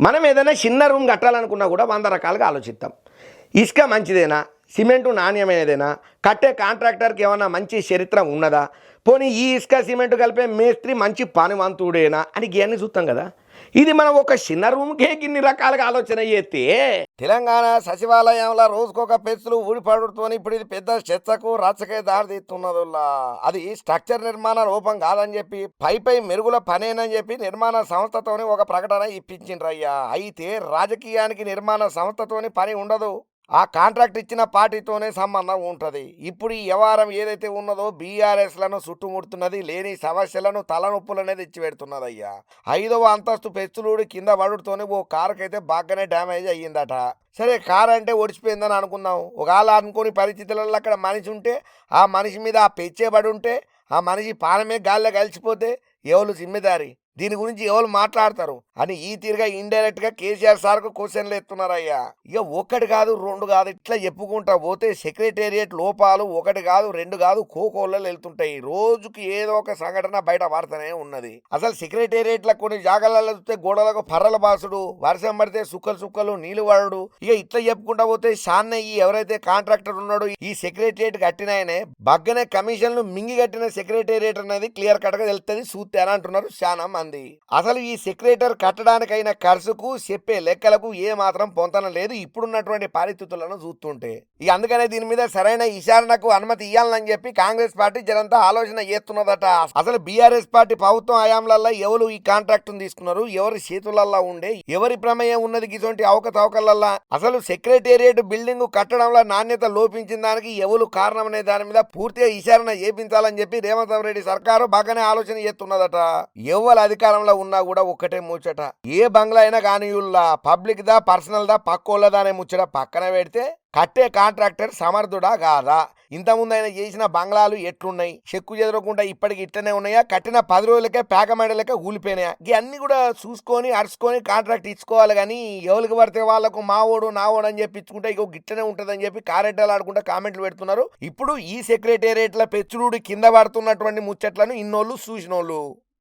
మనం ఏదైనా చిన్న రూమ్ కట్టాలనుకున్నా కూడా వంద రకాలుగా ఆలోచిస్తాం. ఇసుక మంచిదేనా? సిమెంటు నాణ్యమైనదేనా? కట్టే కాంట్రాక్టర్కి ఏమైనా మంచి చరిత్ర ఉన్నదా? పోనీ ఈ ఇసుక సిమెంట్ కలిపే మేస్త్రి మంచి పనివంతుడేనా? అని ఇవన్నీ చూస్తాం కదా. ఇది మనం ఒక చిన్న రూమ్కే ఇన్ని రకాలుగా ఆలోచన చేస్తే. తెలంగాణ సచివాలయంలో రోజుకొక పెచ్చులు ఊడిపడుతోని ఇప్పుడు ఇది పెద్ద చెత్తకు రచ్చకే దారితీస్తున్నదిలా అది స్ట్రక్చర్ నిర్మాణ రూపం కాదని చెప్పి పై పై మెరుగుల పనేనని చెప్పి నిర్మాణ సంస్థతోని ఒక ప్రకటన ఇప్పించిండ్రయ్యా. అయితే రాజకీయానికి నిర్మాణ సంస్థతోని పని ఉండదు. ఆ కాంట్రాక్ట్ ఇచ్చిన పార్టీతోనే సంబంధం ఉంటుంది. ఇప్పుడు ఈ వ్యవహారం ఏదైతే ఉన్నదో బీఆర్ఎస్లను చుట్టుముడుతున్నది లేని సమస్యలను తలనొప్పులనే తెచ్చిపెడుతున్నది అయ్యా ఐదవ అంతస్తు పెచ్చులూడి కింద పడుతోనే ఓ కారుకైతే బాగానే డ్యామేజ్ అయ్యిందట. సరే కారు అంటే ఓడిచిపోయిందని అనుకుందాం ఒకవేళ అనుకోని పరిస్థితులలో అక్కడ మనిషి ఉంటే ఆ మనిషి మీద ఆ పెచ్చే పడి ఉంటే ఆ మనిషి పానమే గాల్లో కలిసిపోతే ఎవరు జిమ్మెదారి దీని గురించి ఎవరు మాట్లాడతారు? అని ఈ తీరుగా ఇండైరెక్ట్గా కేసీఆర్ సార్కు క్వశ్చన్లు ఎత్తున్నారయ్యా. ఇక ఒకటి కాదు రెండు కాదు ఇట్లా చెప్పుకుంటా పోతే సెక్రటేరియట్ లోపాలు ఒకటి కాదు రెండు కాదు కోకోళ్ళలు వెళ్తుంటాయి. రోజుకి ఏదో ఒక సంఘటన బయట పడుతూనే ఉన్నది. అసలు సెక్రటేరియట్లో కొన్ని జాగాలలో చూస్తే గోడలకు పర్రల బాసుడు వర్షం పడితే సుక్కలు సుక్కలు నీళ్ళు వాడు ఇక ఇట్లా చెప్పుకుంటా పోతే షాన్నయ్యి ఎవరైతే కాంట్రాక్టర్ ఉన్నాడో ఈ సెక్రటేరియట్ కట్టినాయనే బగ్గనే కమిషన్లు మింగి కట్టిన సెక్రటేరియట్ అనేది క్లియర్ కట్గా తెలుస్తుంది చూస్తే అని అంటున్నారు శానా మంది. అసలు ఈ సెక్రేటర్ కట్టడానికైన ఖర్చుకు చెప్పే లెక్కలకు ఏ మాత్రం పొంతన లేదు ఇప్పుడున్నటువంటి పరిస్థితులను చూస్తుంటే. ఇక అందుకనే దీని మీద సరైన విచారణకు అనుమతి ఇవ్వాలని చెప్పి కాంగ్రెస్ పార్టీ జనంతా ఆలోచన చేస్తున్నదట. అసలు బీఆర్ఎస్ పార్టీ ప్రభుత్వం హయాంలల్లో ఎవరు ఈ కాంట్రాక్ట్ తీసుకున్నారు? ఎవరి చేతులల్లో ఉండే? ఎవరి ప్రమేయం ఉన్నది? ఇటువంటి అవకతవకలల్లా అసలు సెక్రటేరియట్ బిల్డింగ్ కట్టడంలో నాణ్యత లోపించిన దానికి ఎవరు కారణం అనే దాని మీద పూర్తిగా విచారణ చేపించాలని చెప్పి రేవంత్ రెడ్డి సర్కారు బాగానే ఆలోచన చేస్తున్నదట. ఎవరు అధికారంలో ఉన్నా కూడా ఒక్కటే ముచ్చట. ఏ బంగ్లా అయినా కానియుల్లా పబ్లిక్ దా పర్సనల్ దా పక్కోళ్ళదా అనే ముచ్చట పక్కన పెడితే కట్టే కాంట్రాక్టర్ సమర్థుడా కాదా? ఇంతకుముందు ఆయన చేసిన బంగ్లాలు ఎట్లున్నాయి? చెక్కు చెదరకుండా ఇప్పటికి ఇట్లనే ఉన్నాయా? కట్టిన పది రోజులకే పేకమేడలకే కూలిపోయినాయా ఇవన్నీ కూడా చూసుకొని అరుచుకొని కాంట్రాక్ట్ ఇచ్చుకోవాలి కానీ ఎవరికి పడితే వాళ్ళకు మావోడు నావోడు అని చెప్పి ఇచ్చుకుంటే ఇక గిట్లనే ఉంటుందని చెప్పి కారెడ్డలు ఆడుకుంటే కామెంట్లు పెడుతున్నారు. ఇప్పుడు ఈ సెక్రటేరియట్ల పెచ్చుడు కింద పడుతున్నటువంటి ముచ్చట్లను ఇన్నోళ్ళు చూసినోళ్ళు.